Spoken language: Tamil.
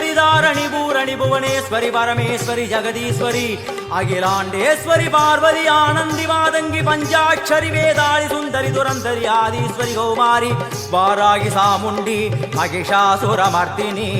காமேஸ்வரி தாரணி பூரணி புவனேஸ்வரி பரமேஸ்வரி ஜெகதீஸ்வரி அகிலாண்டேஸ்வரி பார்வதி ஆனந்தி மாதங்கி பஞ்சாட்சரி வேதாளி சுந்தரி துரந்தரி ஆதீஸ்வரி கௌமாரி வாராகி சாமுண்டி மகிஷாசுரமர்த்தினி.